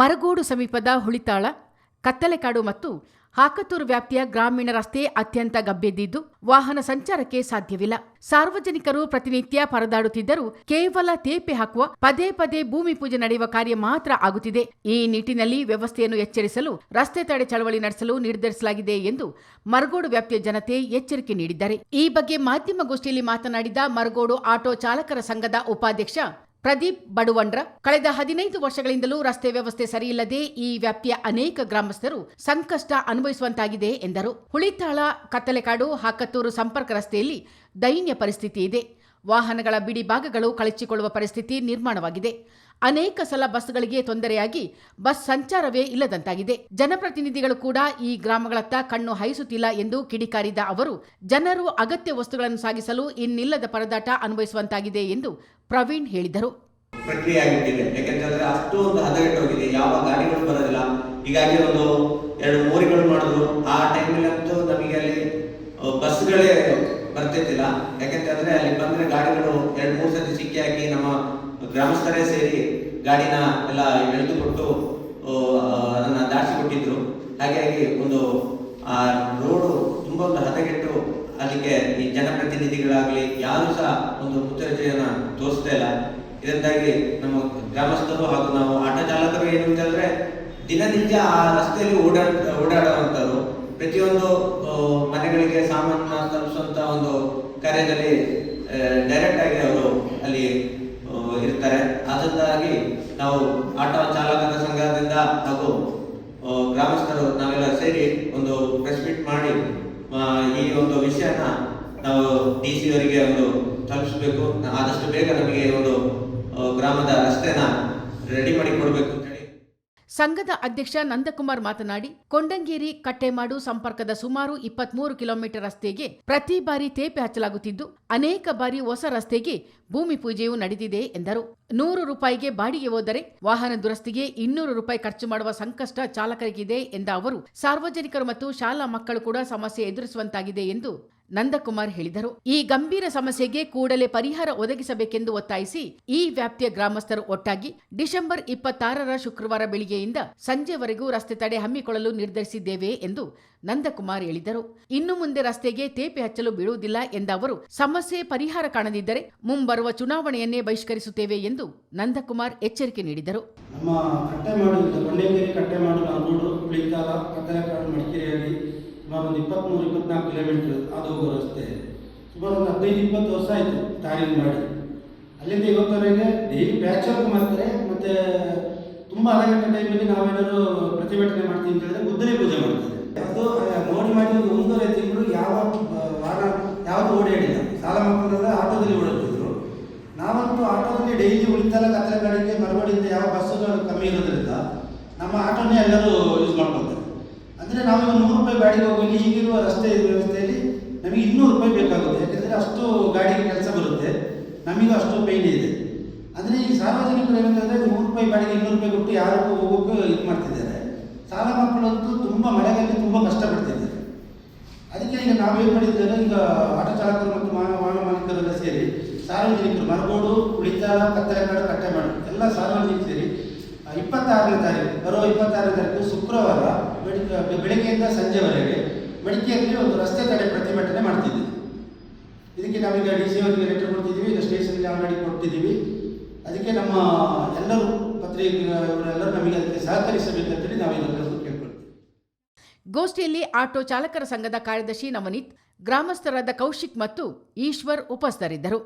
ಮರಗೋಡು ಸಮೀಪದ ಹುಳಿತಾಳ, ಕತ್ತಲೆಕಾಡು ಮತ್ತು ಹಾಕತೂರು ವ್ಯಾಪ್ತಿಯ ಗ್ರಾಮೀಣ ರಸ್ತೆ ಅತ್ಯಂತ ಗಬ್ಬೆದ್ದಿದ್ದು ವಾಹನ ಸಂಚಾರಕ್ಕೆ ಸಾಧ್ಯವಿಲ್ಲ. ಸಾರ್ವಜನಿಕರು ಪ್ರತಿನಿತ್ಯ ಪರದಾಡುತ್ತಿದ್ದರೂ ಕೇವಲ ತೇಪೆ ಹಾಕುವ, ಪದೇ ಪದೇ ಭೂಮಿ ಪೂಜೆ ನಡೆಯುವ ಕಾರ್ಯ ಮಾತ್ರ ಆಗುತ್ತಿದೆ. ಈ ನಿಟ್ಟಿನಲ್ಲಿ ವ್ಯವಸ್ಥೆಯನ್ನು ಎಚ್ಚರಿಸಲು, ರಸ್ತೆ ತಡೆ ಚಳವಳಿ ನಡೆಸಲು ನಿರ್ಧರಿಸಲಾಗಿದೆ ಎಂದು ಮರಗೋಡು ವ್ಯಾಪ್ತಿಯ ಜನತೆ ಎಚ್ಚರಿಕೆ ನೀಡಿದ್ದಾರೆ. ಈ ಬಗ್ಗೆ ಮಾಧ್ಯಮಗೋಷ್ಠಿಯಲ್ಲಿ ಮಾತನಾಡಿದ ಮರಗೋಡು ಆಟೋ ಚಾಲಕರ ಸಂಘದ ಉಪಾಧ್ಯಕ್ಷ ಪ್ರದೀಪ್ ಬಡುವಂಡ್ರ ಕಳೆದ ಹದಿನೈದು ವರ್ಷಗಳಿಂದಲೂ ರಸ್ತೆ ವ್ಯವಸ್ಥೆ ಸರಿಯಿಲ್ಲದೆ ಈ ವ್ಯಾಪ್ತಿಯ ಅನೇಕ ಗ್ರಾಮಸ್ಥರು ಸಂಕಷ್ಟ ಅನುಭವಿಸುವಂತಾಗಿದೆ ಎಂದರು. ಹುಳಿತಾಳ, ಕತ್ತಲೆಕಾಡು, ಹಾಕತ್ತೂರು ಸಂಪರ್ಕ ರಸ್ತೆಯಲ್ಲಿ ದೈನ್ಯ ಪರಿಸ್ಥಿತಿ ಇದೆ. ವಾಹನಗಳ ಬಿಡಿ ಭಾಗಗಳು ಕಳಚಿಕೊಳ್ಳುವ ಪರಿಸ್ಥಿತಿ ನಿರ್ಮಾಣವಾಗಿದೆ. ಅನೇಕ ಸಲ ಬಸ್ಗಳಿಗೆ ತೊಂದರೆಯಾಗಿ ಬಸ್ ಸಂಚಾರವೇ ಇಲ್ಲದಂತಾಗಿದೆ. ಜನಪ್ರತಿನಿಧಿಗಳು ಕೂಡ ಈ ಗ್ರಾಮಗಳತ್ತ ಕಣ್ಣು ಹಾಯಿಸುತ್ತಿಲ್ಲ ಎಂದು ಕಿಡಿಕಾರಿದ ಅವರು, ಜನರು ಅಗತ್ಯ ವಸ್ತುಗಳನ್ನು ಸಾಗಿಸಲು ಇನ್ನಿಲ್ಲದ ಪರದಾಟ ಅನುಭವಿಸುವಂತಾಗಿದೆ ಎಂದು ಪ್ರವೀಣ್ ಹೇಳಿದರು. ಗಾಡಿಗಳು ಹೀಗಾಗಿ ಒಂದು ಎರಡು ಮೋರಿಗಳು ಮಾಡಿದ್ರು. ಆ ಟೈಮಲ್ಲಿ ಅಂತೂ ನಮಗೆ ಅಲ್ಲಿ ಬಸ್ಗಳೇ ಬರ್ತಿದ್ದಿಲ್ಲ ಯಾಕೆಂತಂದ್ರೆ ಅಲ್ಲಿ ಗ್ರಾಮಸ್ಥರೇ ಸೇರಿ ಗಾಡಿನ ಎಲ್ಲ ಎಳೆದುಕೊಟ್ಟು ಕೊಟ್ಟು ಅದನ್ನು ದಾಟಿಸಿಕೊಟ್ಟಿದ್ರು ಹಾಗಾಗಿ ಒಂದು, ಆ, ರೋಡು ತುಂಬ ಒಂದು ಹದಗೆಟ್ಟು ಅದಕ್ಕೆ ಈ ಜನಪ್ರತಿನಿಧಿಗಳಾಗಲಿ ಯಾರು ಸಹ ಒಂದು ಮುಚ್ಚರಿಕೆಯನ್ನ ತೋರಿಸ್ತಾ ಇಲ್ಲ. ಇದರಿಂದಾಗಿ ನಮ್ಮ ಗ್ರಾಮಸ್ಥರು ಹಾಗೂ ನಾವು ಆಟೋ ಚಾಲಕರು ಏನು ಅಂತಂದ್ರೆ ದಿನನಿತ್ಯ ಆ ರಸ್ತೆಯಲ್ಲಿ ಓಡಾಡ ಓಡಾಡುವಂಥದ್ದು ಪ್ರತಿಯೊಂದು ಮನೆಗಳಿಗೆ ಸಾಮಾನ ತಲುಪಿಸುವಂಥ ಒಂದು ಕಾರ್ಯದಲ್ಲಿ ಡೈರೆಕ್ಟ್ ಆಗಿ ಅವರು ಅಲ್ಲಿ ಅದರಿಂದಾಗಿ ನಾವು ಆಟೋ ಚಾಲಕರ ಸಂಘದಿಂದ ಹಾಗೂ ಗ್ರಾಮಸ್ಥರು ನಾವೆಲ್ಲ ಸೇರಿ ಒಂದು ಪ್ರೆಸ್ ಮೀಟ್ ಮಾಡಿ ಈ ಒಂದು ವಿಷಯನ ನಾವು ಡಿ ಸಿ ಅವರಿಗೆ ಒಂದು ತಲುಪಿಸಬೇಕು. ಆದಷ್ಟು ಬೇಗ ನಮಗೆ ಒಂದು ಗ್ರಾಮದ ರಸ್ತೆನ ರೆಡಿ ಮಾಡಿ ಕೊಡಬೇಕು ಸಂಘದ ಅಧ್ಯಕ್ಷ ನಂದಕುಮಾರ್ ಮಾತನಾಡಿ, ಕೊಂಡಂಗೇರಿ ಕಟ್ಟೆಮಾಡು ಸಂಪರ್ಕದ ಸುಮಾರು ಇಪ್ಪತ್ಮೂರು ಕಿಲೋಮೀಟರ್ ರಸ್ತೆಗೆ ಪ್ರತಿ ಬಾರಿ ತೇಪೆ ಹಚ್ಚಲಾಗುತ್ತಿದ್ದು, ಅನೇಕ ಬಾರಿ ಹೊಸ ರಸ್ತೆಗೆ ಭೂಮಿ ಪೂಜೆಯೂ ನಡೆದಿದೆ ಎಂದರು. ನೂರು ರೂಪಾಯಿಗೆ ಬಾಡಿಗೆ ಹೋದರೆ ವಾಹನ ದುರಸ್ತಿಗೆ ಇನ್ನೂರು ರೂಪಾಯಿ ಖರ್ಚು ಮಾಡುವ ಸಂಕಷ್ಟ ಚಾಲಕರಿಗಿದೆ ಎಂದ ಅವರು, ಸಾರ್ವಜನಿಕರು ಮತ್ತು ಶಾಲಾ ಮಕ್ಕಳು ಕೂಡ ಸಮಸ್ಯೆ ಎದುರಿಸುವಂತಾಗಿದೆ ಎಂದು ನಂದಕುಮಾರ್ ಹೇಳಿದರು. ಈ ಗಂಭೀರ ಸಮಸ್ಯೆಗೆ ಕೂಡಲೇ ಪರಿಹಾರ ಒದಗಿಸಬೇಕೆಂದು ಒತ್ತಾಯಿಸಿ ಈ ವ್ಯಾಪ್ತಿಯ ಗ್ರಾಮಸ್ಥರು ಒಟ್ಟಾಗಿ ಡಿಸೆಂಬರ್ ಇಪ್ಪತ್ತಾರರ ಶುಕ್ರವಾರ ಬೆಳಿಗ್ಗೆಯಿಂದ ಸಂಜೆವರೆಗೂ ರಸ್ತೆ ತಡೆ ಹಮ್ಮಿಕೊಳ್ಳಲು ನಿರ್ಧರಿಸಿದ್ದೇವೆ ಎಂದು ನಂದಕುಮಾರ್ ಹೇಳಿದರು. ಇನ್ನು ಮುಂದೆ ರಸ್ತೆಗೆ ತೇಪೆ ಹಚ್ಚಲು ಬಿಡುವುದಿಲ್ಲ ಎಂದ ಅವರು, ಸಮಸ್ಯೆ ಪರಿಹಾರ ಕಾಣದಿದ್ದರೆ ಮುಂಬರುವ ಚುನಾವಣೆಯನ್ನೇ ಬಹಿಷ್ಕರಿಸುತ್ತೇವೆ ಎಂದು ನಂದಕುಮಾರ್ ಎಚ್ಚರಿಕೆ ನೀಡಿದರು. ನಮ್ಮ ಕಟ್ಟೆ ಸುಮಾರು ಒಂದು ಇಪ್ಪತ್ತ್ಮೂರು ಇಪ್ಪತ್ನಾಲ್ಕು ಕಿಲೋಮೀಟ್ರ್ ಅದು ಹೋಗೋ ರಸ್ತೆ. ಸುಮಾರು ಒಂದು ಹದಿನೈದು, ಇಪ್ಪತ್ತು ವರ್ಷ ಆಯಿತು ಟಾರಿಂಗ್ ಮಾಡಿ. ಅಲ್ಲಿಂದ ಇವತ್ತವರೆಗೆ ಡೈಲಿ ಪ್ಯಾಚ್ ವರ್ಕ್ ಮಾಡ್ತಾರೆ, ಮತ್ತು ತುಂಬ ಹಲಗಂಟೆ ಟೈಮಲ್ಲಿ ನಾವೇನಾದ್ರು ಪ್ರತಿಭಟನೆ ಮಾಡ್ತೀವಿ ಅಂತ ಹೇಳಿದ್ರೆ ಗುದ್ದಲಿ ಪೂಜೆ ಮಾಡ್ತಾರೆ. ಅದು ನೋಡಿ ಮಾಡಿ ಒಂದು ಒಂದೂವರೆ ತಿಂಗಳು ಯಾವ ವಾರ ಯಾವುದು ಓಡಾಡಿಲ್ಲ ಸಾಲ ಮಕ್ಕಳೆಲ್ಲ, ಆಟೋದಲ್ಲಿ ಓಡಾಡ್ತಿದ್ರು. ನಾವಂತೂ ಆಟೋದಲ್ಲಿ ಡೈಲಿ ಉಳಿತಾಲ ಕತ್ತಲೆ ಗಾಡಿಗೆ ಮರವಾಡಿಯಿಂದ ಯಾವ ಬಸ್ಸುಗಳು ಕಮ್ಮಿ ಇರೋದ್ರಿಂದ ನಮ್ಮ ಆಟೋನೇ ಎಲ್ಲರೂ ಯೂಸ್ ಅಂದರೆ ನಾವು ನೂರು ರೂಪಾಯಿ ಗಾಡಿಗೆ ಹೋಗಿ ಈಗಿರುವ ರಸ್ತೆ ವ್ಯವಸ್ಥೆಯಲ್ಲಿ ನಮಗೆ ಇನ್ನೂರು ರೂಪಾಯಿ ಬೇಕಾಗುತ್ತೆ. ಯಾಕಂದರೆ ಅಷ್ಟು ಗಾಡಿಗೆ ಕೆಲಸ ಬರುತ್ತೆ. ನಮಗೂ ಅಷ್ಟು ಪೈನ್ ಇದೆ. ಅಂದರೆ ಈ ಸಾರ್ವಜನಿಕರು ಏನಂತಂದರೆ ನೂರು ರೂಪಾಯಿ ಗಾಡಿಗೆ ಇನ್ನೂರು ರೂಪಾಯಿ ಕೊಟ್ಟು ಯಾರಿಗೂ ಹೋಗೋಕ್ಕೂ ಇದು ಮಾಡ್ತಿದ್ದಾರೆ. ಸಾಲ ಮಕ್ಕಳಂತೂ ತುಂಬ ಮಳೆಗಾಲದಲ್ಲಿ ತುಂಬ ಕಷ್ಟಪಡ್ತಿದ್ದಾರೆ. ಅದಕ್ಕೆ ಈಗ ನಾವೇನು ಮಾಡಿದ್ದೇವೆ? ಈಗ ಆಟೋ ಚಾಲಕರು ಮತ್ತು ಮಾನವ ವಾಹನ ಮಾಲೀಕರೆಲ್ಲ ಸೇರಿ ಸಾರ್ವಜನಿಕರು ಮರಗೋಡು ಉಳಿತಾಳ ಕತ್ತಲೆಕಾಡು ಕಟ್ಟೆ ಮಾಡು ಎಲ್ಲ ಸಾರ್ವಜನಿಕರು ಸೇರಿ ಇಪ್ಪತ್ತಾರನೇ ತಾರೀಕು ಬರೋ ಇಪ್ಪತ್ತಾರನೇ ತಾರೀಕು ಶುಕ್ರವಾರ ಬೆಳಿಗ್ಗೆ, ಬೆಳಗ್ಗೆಯಿಂದ ಸಂಜೆವರೆಗೆ ಮಡಿಕೆಯಲ್ಲಿ ಒಂದು ರಸ್ತೆ ತಡೆ ಪ್ರತಿಭಟನೆ ಮಾಡ್ತಿದ್ದೀವಿ ಇದಕ್ಕೆ ನಾವೀಗ ಡಿ ಸಿ ಅವರಿಗೆ ಲೆಟರ್ ಕೊಡ್ತಿದ್ದೀವಿ, ಈಗ ಸ್ಟೇಷನ್ಗೆ ಆಲ್ರೆಡಿ ಕೊಡ್ತಿದ್ದೀವಿ ಅದಕ್ಕೆ ನಮ್ಮ ಎಲ್ಲರೂ ಪತ್ರಿಕೆಯವರೆಲ್ಲರೂ ನಮಗೆ ಅದಕ್ಕೆ ಸಹಕರಿಸಬೇಕಂತೇಳಿ ನಾವು ಇದನ್ನು ಕೇಳ್ಕೊಳ್ತೀವಿ. ಗೋಷ್ಠಿಯಲ್ಲಿ ಆಟೋ ಚಾಲಕರ ಸಂಘದ ಕಾರ್ಯದರ್ಶಿ ನವನೀತ್, ಗ್ರಾಮಸ್ಥರಾದ ಕೌಶಿಕ್ ಮತ್ತು ಈಶ್ವರ್ ಉಪಸ್ಥಿತರಿದ್ದರು.